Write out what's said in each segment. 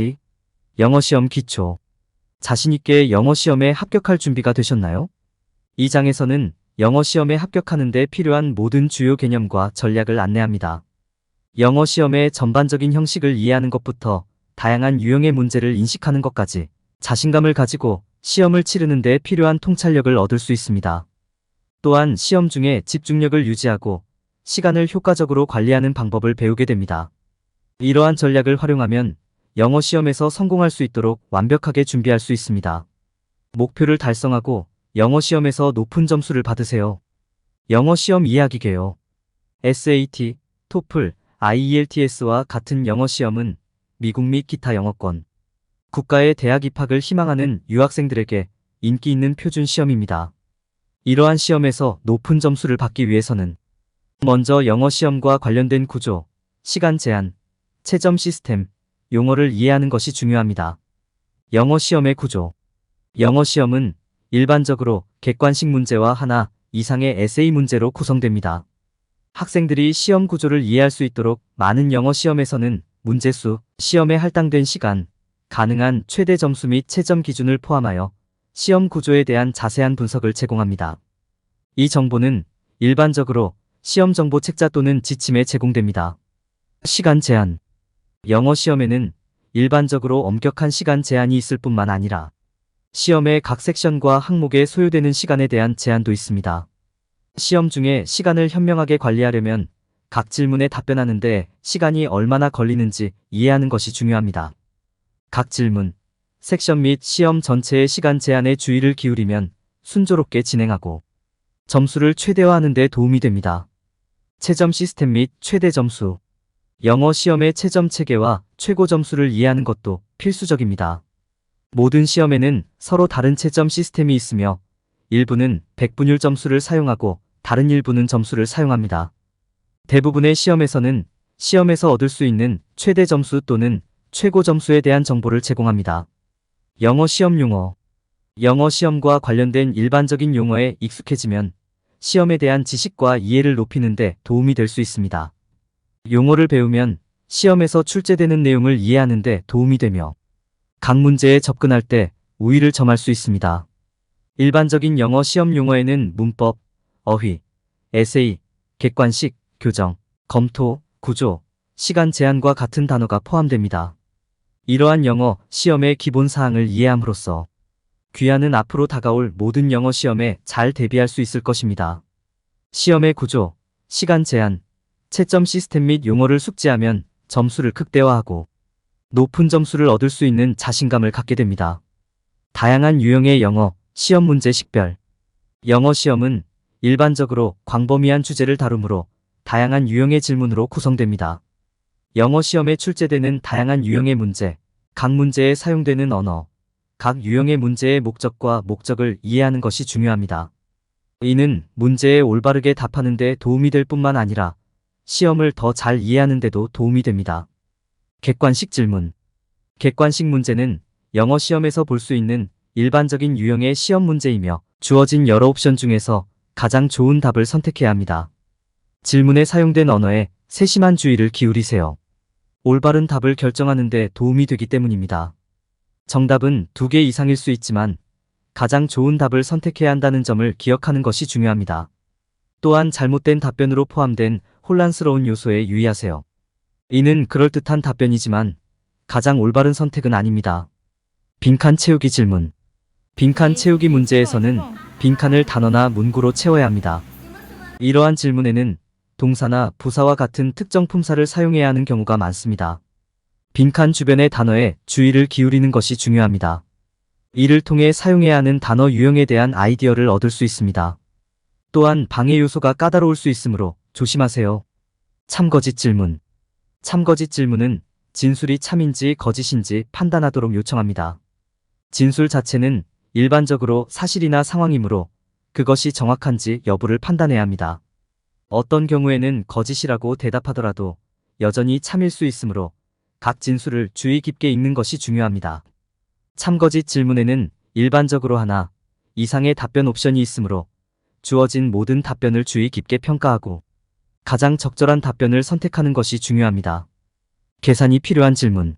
띠 영어 시험 기초 자신있게 영어 시험에 합격할 준비가 되셨나요? 이 장에서는 영어 시험에 합격하는 데 필요한 모든 주요 개념과 전략을 안내합니다. 영어 시험의 전반적인 형식을 이해하는 것부터 다양한 유형의 문제를 인식하는 것까지 자신감을 가지고 시험을 치르는 데 필요한 통찰력을 얻을 수 있습니다. 또한 시험 중에 집중력을 유지하고 시간을 효과적으로 관리하는 방법을 배우게 됩니다. 이러한 전략을 활용하면 영어 시험에서 성공할 수 있도록 완벽하게 준비할 수 있습니다. 목표를 달성하고 영어 시험에서 높은 점수를 받으세요. 영어 시험 이야기 개요. SAT, TOEFL, IELTS와 같은 영어 시험은 미국 및 기타 영어권, 국가의 대학 입학을 희망하는 유학생들에게 인기 있는 표준 시험입니다. 이러한 시험에서 높은 점수를 받기 위해서는 먼저 영어 시험과 관련된 구조, 시간 제한, 채점 시스템, 용어를 이해하는 것이 중요합니다. 영어 시험의 구조. 영어 시험은 일반적으로 객관식 문제와 하나 이상의 에세이 문제로 구성됩니다. 학생들이 시험 구조를 이해할 수 있도록 많은 영어 시험에서는 문제수, 시험에 할당된 시간, 가능한 최대 점수 및 채점 기준을 포함하여 시험 구조에 대한 자세한 분석을 제공합니다. 이 정보는 일반적으로 시험 정보 책자 또는 지침에 제공됩니다. 시간 제한. 영어 시험에는 일반적으로 엄격한 시간 제한이 있을 뿐만 아니라 시험의 각 섹션과 항목에 소요되는 시간에 대한 제한도 있습니다. 시험 중에 시간을 현명하게 관리하려면 각 질문에 답변하는데 시간이 얼마나 걸리는지 이해하는 것이 중요합니다. 각 질문, 섹션 및 시험 전체의 시간 제한에 주의를 기울이면 순조롭게 진행하고 점수를 최대화하는 데 도움이 됩니다. 채점 시스템 및 최대 점수 영어 시험의 채점 체계와 최고 점수를 이해하는 것도 필수적입니다. 모든 시험에는 서로 다른 채점 시스템이 있으며 일부는 백분율 점수를 사용하고 다른 일부는 점수를 사용합니다. 대부분의 시험에서는 시험에서 얻을 수 있는 최대 점수 또는 최고 점수에 대한 정보를 제공합니다. 영어 시험 용어 영어 시험과 관련된 일반적인 용어에 익숙해지면 시험에 대한 지식과 이해를 높이는 데 도움이 될 수 있습니다. 용어를 배우면 시험에서 출제되는 내용을 이해하는 데 도움이 되며 각 문제에 접근할 때 우위를 점할 수 있습니다. 일반적인 영어 시험 용어에는 문법, 어휘, 에세이, 객관식, 교정, 검토, 구조, 시간 제한과 같은 단어가 포함됩니다. 이러한 영어 시험의 기본 사항을 이해함으로써 귀하는 앞으로 다가올 모든 영어 시험에 잘 대비할 수 있을 것입니다. 시험의 구조, 시간 제한, 채점 시스템 및 용어를 숙지하면 점수를 극대화하고 높은 점수를 얻을 수 있는 자신감을 갖게 됩니다. 다양한 유형의 영어, 시험 문제 식별. 영어 시험은 일반적으로 광범위한 주제를 다루므로 다양한 유형의 질문으로 구성됩니다. 영어 시험에 출제되는 다양한 유형의 문제, 각 문제에 사용되는 언어, 각 유형의 문제의 목적과 목적을 이해하는 것이 중요합니다. 이는 문제에 올바르게 답하는 데 도움이 될 뿐만 아니라 시험을 더 잘 이해하는 데도 도움이 됩니다. 객관식 질문. 객관식 문제는 영어 시험에서 볼 수 있는 일반적인 유형의 시험 문제이며 주어진 여러 옵션 중에서 가장 좋은 답을 선택해야 합니다. 질문에 사용된 언어에 세심한 주의를 기울이세요. 올바른 답을 결정하는 데 도움이 되기 때문입니다. 정답은 두 개 이상일 수 있지만 가장 좋은 답을 선택해야 한다는 점을 기억하는 것이 중요합니다. 또한 잘못된 답변으로 포함된 혼란스러운 요소에 유의하세요. 이는 그럴듯한 답변이지만 가장 올바른 선택은 아닙니다. 빈칸 채우기 질문. 빈칸 채우기 문제에서는 빈칸을 단어나 문구로 채워야 합니다. 이러한 질문에는 동사나 부사와 같은 특정 품사를 사용해야 하는 경우가 많습니다. 빈칸 주변의 단어에 주의를 기울이는 것이 중요합니다. 이를 통해 사용해야 하는 단어 유형에 대한 아이디어를 얻을 수 있습니다. 또한 방해 요소가 까다로울 수 있으므로 조심하세요. 참거짓 질문. 참거짓 질문은 진술이 참인지 거짓인지 판단하도록 요청합니다. 진술 자체는 일반적으로 사실이나 상황이므로 그것이 정확한지 여부를 판단해야 합니다. 어떤 경우에는 거짓이라고 대답하더라도 여전히 참일 수 있으므로 각 진술을 주의 깊게 읽는 것이 중요합니다. 참거짓 질문에는 일반적으로 하나 이상의 답변 옵션이 있으므로 주어진 모든 답변을 주의 깊게 평가하고 가장 적절한 답변을 선택하는 것이 중요합니다. 계산이 필요한 질문.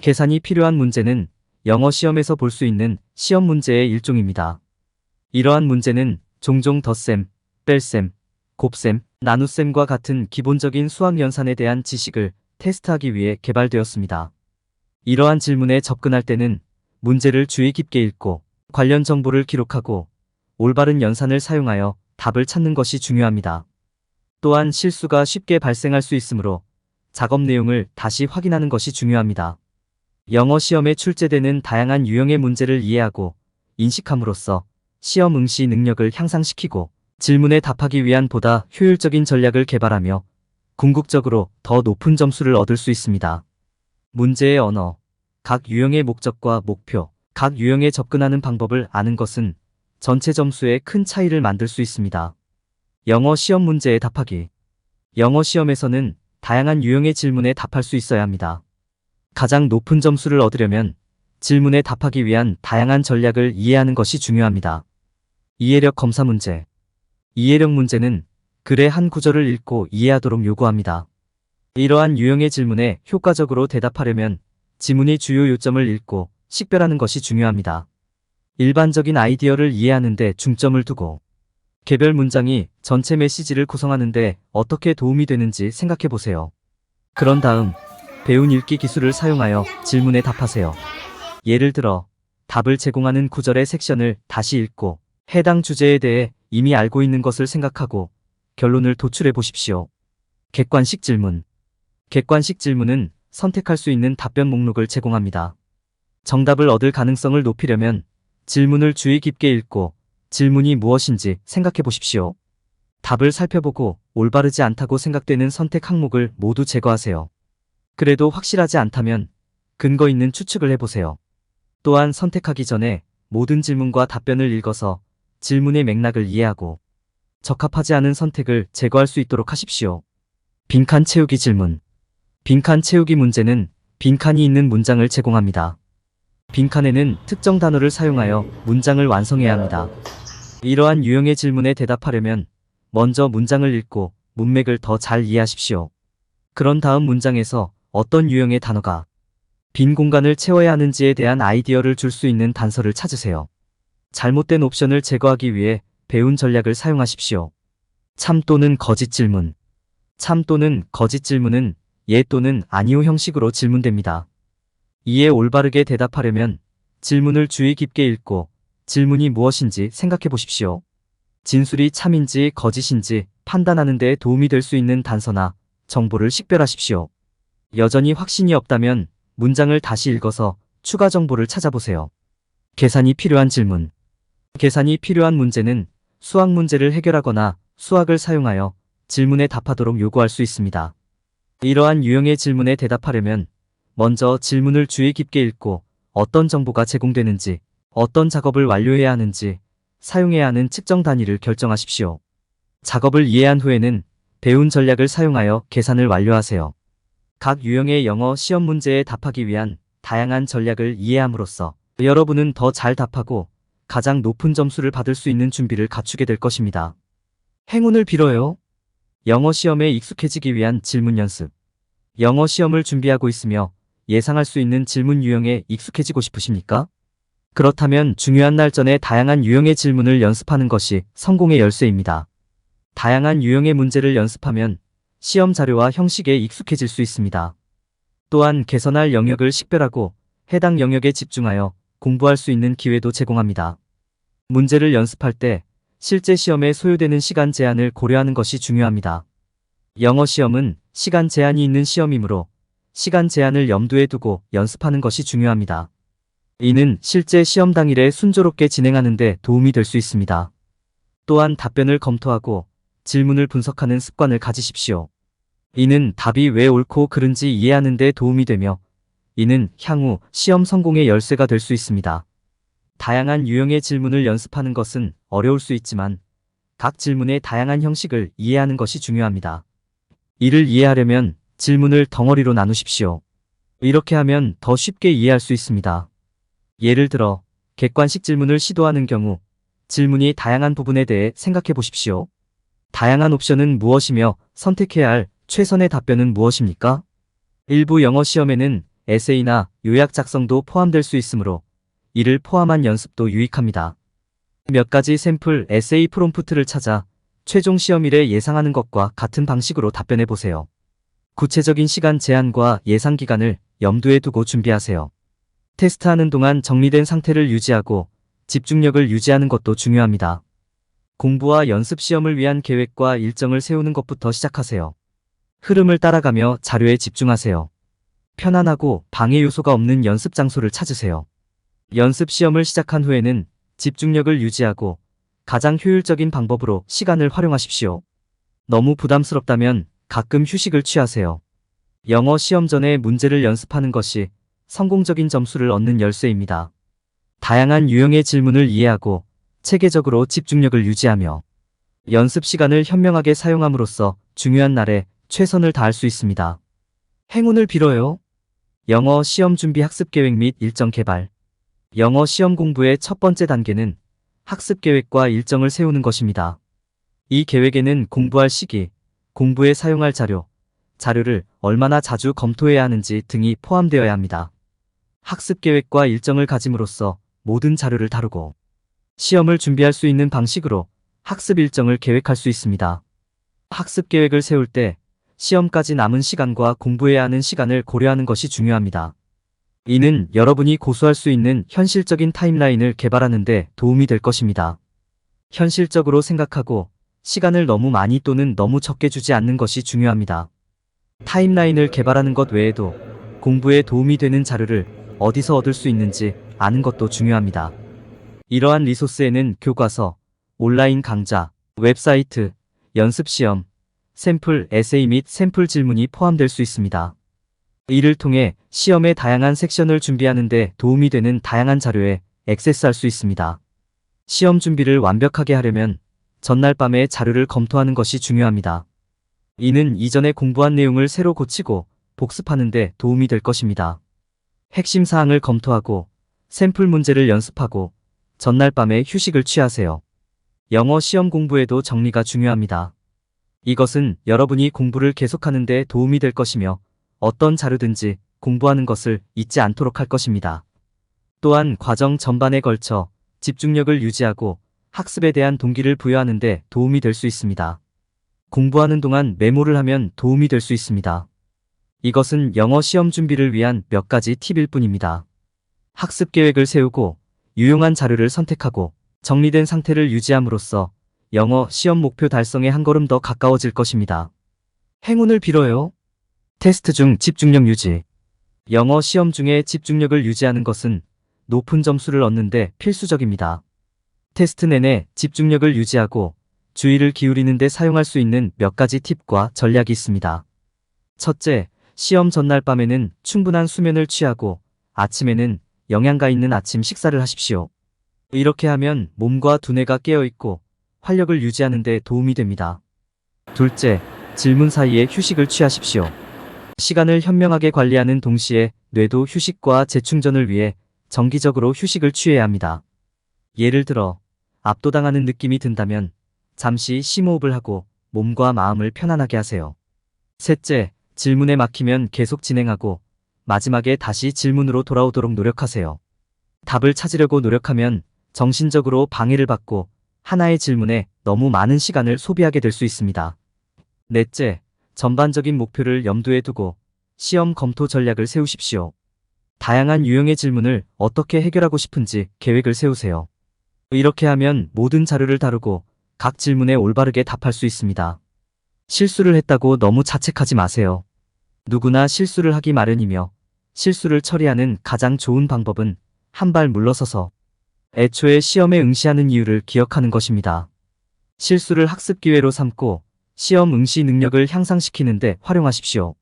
계산이 필요한 문제는 영어 시험에서 볼 수 있는 시험 문제의 일종입니다. 이러한 문제는 종종 덧셈, 뺄셈, 곱셈, 나눗셈과 같은 기본적인 수학 연산에 대한 지식을 테스트하기 위해 개발되었습니다. 이러한 질문에 접근할 때는 문제를 주의 깊게 읽고 관련 정보를 기록하고 올바른 연산을 사용하여 답을 찾는 것이 중요합니다. 또한 실수가 쉽게 발생할 수 있으므로 작업 내용을 다시 확인하는 것이 중요합니다. 영어 시험에 출제되는 다양한 유형의 문제를 이해하고 인식함으로써 시험 응시 능력을 향상시키고 질문에 답하기 위한 보다 효율적인 전략을 개발하며 궁극적으로 더 높은 점수를 얻을 수 있습니다. 문제의 언어, 각 유형의 목적과 목표, 각 유형에 접근하는 방법을 아는 것은 전체 점수에 큰 차이를 만들 수 있습니다. 영어 시험 문제에 답하기. 영어 시험에서는 다양한 유형의 질문에 답할 수 있어야 합니다. 가장 높은 점수를 얻으려면 질문에 답하기 위한 다양한 전략을 이해하는 것이 중요합니다. 이해력 검사 문제. 이해력 문제는 글의 한 구절을 읽고 이해하도록 요구합니다. 이러한 유형의 질문에 효과적으로 대답하려면 지문의 주요 요점을 읽고 식별하는 것이 중요합니다. 일반적인 아이디어를 이해하는 데 중점을 두고 개별 문장이 전체 메시지를 구성하는데 어떻게 도움이 되는지 생각해 보세요. 그런 다음 배운 읽기 기술을 사용하여 질문에 답하세요. 예를 들어 답을 제공하는 구절의 섹션을 다시 읽고 해당 주제에 대해 이미 알고 있는 것을 생각하고 결론을 도출해 보십시오. 객관식 질문. 객관식 질문은 선택할 수 있는 답변 목록을 제공합니다. 정답을 얻을 가능성을 높이려면 질문을 주의 깊게 읽고 질문이 무엇인지 생각해 보십시오. 답을 살펴보고 올바르지 않다고 생각되는 선택 항목을 모두 제거하세요. 그래도 확실하지 않다면 근거 있는 추측을 해보세요. 또한 선택하기 전에 모든 질문과 답변을 읽어서 질문의 맥락을 이해하고 적합하지 않은 선택을 제거할 수 있도록 하십시오. 빈칸 채우기 질문. 빈칸 채우기 문제는 빈칸이 있는 문장을 제공합니다. 빈칸에는 특정 단어를 사용하여 문장을 완성해야 합니다. 이러한 유형의 질문에 대답하려면 먼저 문장을 읽고 문맥을 더 잘 이해하십시오. 그런 다음 문장에서 어떤 유형의 단어가 빈 공간을 채워야 하는지에 대한 아이디어를 줄 수 있는 단서를 찾으세요. 잘못된 옵션을 제거하기 위해 배운 전략을 사용하십시오. 참 또는 거짓 질문. 참 또는 거짓 질문은 예 또는 아니오 형식으로 질문됩니다. 이에 올바르게 대답하려면 질문을 주의 깊게 읽고 질문이 무엇인지 생각해 보십시오. 진술이 참인지 거짓인지 판단하는 데 도움이 될 수 있는 단서나 정보를 식별하십시오. 여전히 확신이 없다면 문장을 다시 읽어서 추가 정보를 찾아보세요. 계산이 필요한 질문. 계산이 필요한 문제는 수학 문제를 해결하거나 수학을 사용하여 질문에 답하도록 요구할 수 있습니다. 이러한 유형의 질문에 대답하려면 먼저 질문을 주의 깊게 읽고 어떤 정보가 제공되는지, 어떤 작업을 완료해야 하는지, 사용해야 하는 측정 단위를 결정하십시오. 작업을 이해한 후에는 배운 전략을 사용하여 계산을 완료하세요. 각 유형의 영어 시험 문제에 답하기 위한 다양한 전략을 이해함으로써 여러분은 더 잘 답하고 가장 높은 점수를 받을 수 있는 준비를 갖추게 될 것입니다. 행운을 빌어요. 영어 시험에 익숙해지기 위한 질문 연습. 영어 시험을 준비하고 있으며 예상할 수 있는 질문 유형에 익숙해지고 싶으십니까? 그렇다면 중요한 날 전에 다양한 유형의 질문을 연습하는 것이 성공의 열쇠입니다. 다양한 유형의 문제를 연습하면 시험 자료와 형식에 익숙해질 수 있습니다. 또한 개선할 영역을 식별하고 해당 영역에 집중하여 공부할 수 있는 기회도 제공합니다. 문제를 연습할 때 실제 시험에 소요되는 시간 제한을 고려하는 것이 중요합니다. 영어 시험은 시간 제한이 있는 시험이므로 시간 제한을 염두에 두고 연습하는 것이 중요합니다. 이는 실제 시험 당일에 순조롭게 진행하는 데 도움이 될 수 있습니다. 또한 답변을 검토하고 질문을 분석하는 습관을 가지십시오. 이는 답이 왜 옳고 그른지 이해하는 데 도움이 되며 이는 향후 시험 성공의 열쇠가 될 수 있습니다. 다양한 유형의 질문을 연습하는 것은 어려울 수 있지만 각 질문의 다양한 형식을 이해하는 것이 중요합니다. 이를 이해하려면 질문을 덩어리로 나누십시오. 이렇게 하면 더 쉽게 이해할 수 있습니다. 예를 들어 객관식 질문을 시도하는 경우 질문이 다양한 부분에 대해 생각해 보십시오. 다양한 옵션은 무엇이며 선택해야 할 최선의 답변은 무엇입니까? 일부 영어 시험에는 에세이나 요약 작성도 포함될 수 있으므로 이를 포함한 연습도 유익합니다. 몇 가지 샘플 에세이 프롬프트를 찾아 최종 시험일에 예상하는 것과 같은 방식으로 답변해 보세요. 구체적인 시간 제한과 예상 기간을 염두에 두고 준비하세요. 테스트하는 동안 정리된 상태를 유지하고 집중력을 유지하는 것도 중요합니다. 공부와 연습 시험을 위한 계획과 일정을 세우는 것부터 시작하세요. 흐름을 따라가며 자료에 집중하세요. 편안하고 방해 요소가 없는 연습 장소를 찾으세요. 연습 시험을 시작한 후에는 집중력을 유지하고 가장 효율적인 방법으로 시간을 활용하십시오. 너무 부담스럽다면 가끔 휴식을 취하세요. 영어 시험 전에 문제를 연습하는 것이 성공적인 점수를 얻는 열쇠입니다. 다양한 유형의 질문을 이해하고 체계적으로 집중력을 유지하며 연습 시간을 현명하게 사용함으로써 중요한 날에 최선을 다할 수 있습니다. 행운을 빌어요. 영어 시험 준비 학습 계획 및 일정 개발. 영어 시험 공부의 첫 번째 단계는 학습 계획과 일정을 세우는 것입니다. 이 계획에는 공부할 시기, 공부에 사용할 자료, 자료를 얼마나 자주 검토해야 하는지 등이 포함되어야 합니다. 학습 계획과 일정을 가짐으로써 모든 자료를 다루고 시험을 준비할 수 있는 방식으로 학습 일정을 계획할 수 있습니다. 학습 계획을 세울 때 시험까지 남은 시간과 공부해야 하는 시간을 고려하는 것이 중요합니다. 이는 여러분이 고수할 수 있는 현실적인 타임라인을 개발하는 데 도움이 될 것입니다. 현실적으로 생각하고 시간을 너무 많이 또는 너무 적게 주지 않는 것이 중요합니다. 타임라인을 개발하는 것 외에도 공부에 도움이 되는 자료를 어디서 얻을 수 있는지 아는 것도 중요합니다. 이러한 리소스에는 교과서, 온라인 강좌, 웹사이트, 연습시험, 샘플 에세이 및 샘플 질문이 포함될 수 있습니다. 이를 통해 시험의 다양한 섹션을 준비하는 데 도움이 되는 다양한 자료에 액세스할 수 있습니다. 시험 준비를 완벽하게 하려면 전날 밤에 자료를 검토하는 것이 중요합니다. 이는 이전에 공부한 내용을 새로 고치고 복습하는 데 도움이 될 것입니다. 핵심 사항을 검토하고 샘플 문제를 연습하고 전날 밤에 휴식을 취하세요. 영어 시험 공부에도 정리가 중요합니다. 이것은 여러분이 공부를 계속하는 데 도움이 될 것이며 어떤 자료든지 공부하는 것을 잊지 않도록 할 것입니다. 또한 과정 전반에 걸쳐 집중력을 유지하고 학습에 대한 동기를 부여하는 데 도움이 될 수 있습니다. 공부하는 동안 메모를 하면 도움이 될 수 있습니다. 이것은 영어 시험 준비를 위한 몇 가지 팁일 뿐입니다. 학습 계획을 세우고 유용한 자료를 선택하고 정리된 상태를 유지함으로써 영어 시험 목표 달성에 한 걸음 더 가까워질 것입니다. 행운을 빌어요. 테스트 중 집중력 유지. 영어 시험 중에 집중력을 유지하는 것은 높은 점수를 얻는데 필수적입니다. 테스트 내내 집중력을 유지하고 주의를 기울이는 데 사용할 수 있는 몇 가지 팁과 전략이 있습니다. 첫째, 시험 전날 밤에는 충분한 수면을 취하고 아침에는 영양가 있는 아침 식사를 하십시오. 이렇게 하면 몸과 두뇌가 깨어있고 활력을 유지하는 데 도움이 됩니다. 둘째, 질문 사이에 휴식을 취하십시오. 시간을 현명하게 관리하는 동시에 뇌도 휴식과 재충전을 위해 정기적으로 휴식을 취해야 합니다. 예를 들어, 압도당하는 느낌이 든다면 잠시 심호흡을 하고 몸과 마음을 편안하게 하세요. 셋째, 질문에 막히면 계속 진행하고 마지막에 다시 질문으로 돌아오도록 노력하세요. 답을 찾으려고 노력하면 정신적으로 방해를 받고 하나의 질문에 너무 많은 시간을 소비하게 될 수 있습니다. 넷째, 전반적인 목표를 염두에 두고 시험 검토 전략을 세우십시오. 다양한 유형의 질문을 어떻게 해결하고 싶은지 계획을 세우세요. 이렇게 하면 모든 자료를 다루고 각 질문에 올바르게 답할 수 있습니다. 실수를 했다고 너무 자책하지 마세요. 누구나 실수를 하기 마련이며 실수를 처리하는 가장 좋은 방법은 한 발 물러서서 애초에 시험에 응시하는 이유를 기억하는 것입니다. 실수를 학습 기회로 삼고 시험 응시 능력을 향상시키는데 활용하십시오.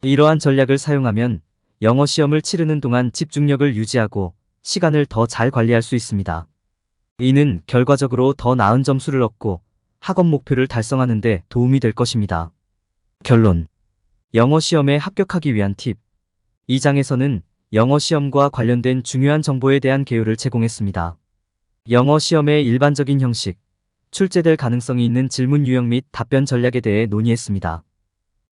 이러한 전략을 사용하면 영어 시험을 치르는 동안 집중력을 유지하고 시간을 더 잘 관리할 수 있습니다. 이는 결과적으로 더 나은 점수를 얻고 학업 목표를 달성하는 데 도움이 될 것입니다. 결론. 영어 시험에 합격하기 위한 팁. 이 장에서는 영어 시험과 관련된 중요한 정보에 대한 개요를 제공했습니다. 영어 시험의 일반적인 형식, 출제될 가능성이 있는 질문 유형 및 답변 전략에 대해 논의했습니다.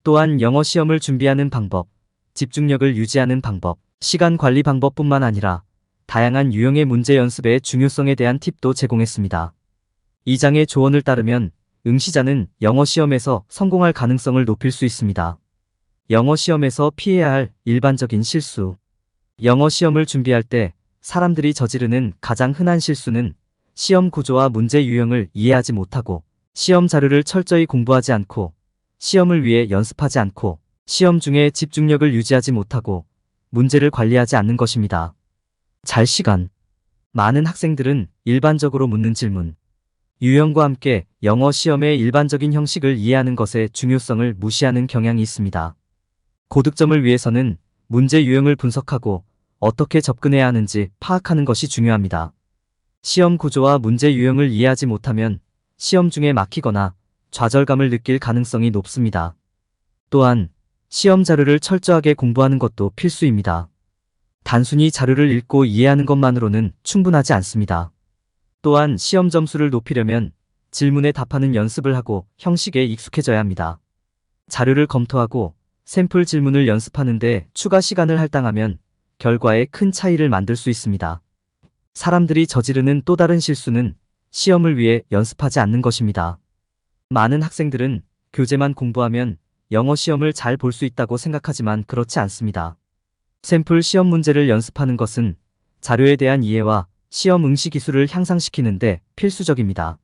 또한 영어 시험을 준비하는 방법, 집중력을 유지하는 방법, 시간 관리 방법뿐만 아니라 다양한 유형의 문제 연습의 중요성에 대한 팁도 제공했습니다. 이 장의 조언을 따르면 응시자는 영어 시험에서 성공할 가능성을 높일 수 있습니다. 영어 시험에서 피해야 할 일반적인 실수. 영어 시험을 준비할 때 사람들이 저지르는 가장 흔한 실수는 시험 구조와 문제 유형을 이해하지 못하고 시험 자료를 철저히 공부하지 않고 시험을 위해 연습하지 않고 시험 중에 집중력을 유지하지 못하고 문제를 관리하지 않는 것입니다. 잘 시간. 많은 학생들은 일반적으로 묻는 질문, 유형과 함께 영어 시험의 일반적인 형식을 이해하는 것의 중요성을 무시하는 경향이 있습니다. 고득점을 위해서는 문제 유형을 분석하고 어떻게 접근해야 하는지 파악하는 것이 중요합니다. 시험 구조와 문제 유형을 이해하지 못하면 시험 중에 막히거나 좌절감을 느낄 가능성이 높습니다. 또한 시험 자료를 철저하게 공부하는 것도 필수입니다. 단순히 자료를 읽고 이해하는 것만으로는 충분하지 않습니다. 또한 시험 점수를 높이려면 질문에 답하는 연습을 하고 형식에 익숙해져야 합니다. 자료를 검토하고 샘플 질문을 연습하는데 추가 시간을 할당하면 결과에 큰 차이를 만들 수 있습니다. 사람들이 저지르는 또 다른 실수는 시험을 위해 연습하지 않는 것입니다. 많은 학생들은 교재만 공부하면 영어 시험을 잘 볼 수 있다고 생각하지만 그렇지 않습니다. 샘플 시험 문제를 연습하는 것은 자료에 대한 이해와 시험 응시 기술을 향상시키는데 필수적입니다.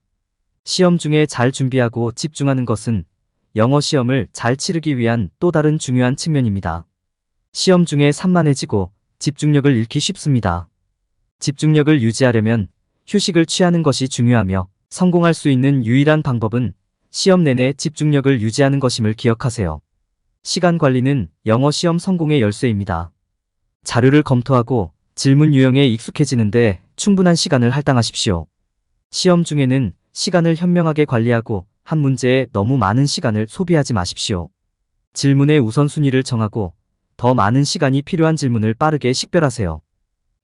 시험 중에 잘 준비하고 집중하는 것은 영어 시험을 잘 치르기 위한 또 다른 중요한 측면입니다. 시험 중에 산만해지고 집중력을 잃기 쉽습니다. 집중력을 유지하려면 휴식을 취하는 것이 중요하며 성공할 수 있는 유일한 방법은 시험 내내 집중력을 유지하는 것임을 기억하세요. 시간 관리는 영어 시험 성공의 열쇠입니다. 자료를 검토하고 질문 유형에 익숙해지는데 충분한 시간을 할당하십시오. 시험 중에는 시간을 현명하게 관리하고 한 문제에 너무 많은 시간을 소비하지 마십시오. 질문의 우선순위를 정하고 더 많은 시간이 필요한 질문을 빠르게 식별하세요.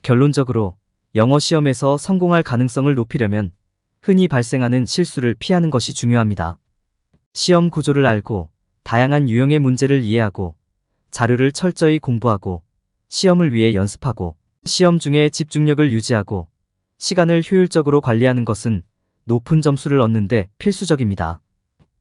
결론적으로 영어 시험에서 성공할 가능성을 높이려면 흔히 발생하는 실수를 피하는 것이 중요합니다. 시험 구조를 알고 다양한 유형의 문제를 이해하고 자료를 철저히 공부하고 시험을 위해 연습하고 시험 중에 집중력을 유지하고 시간을 효율적으로 관리하는 것은 높은 점수를 얻는데 필수적입니다.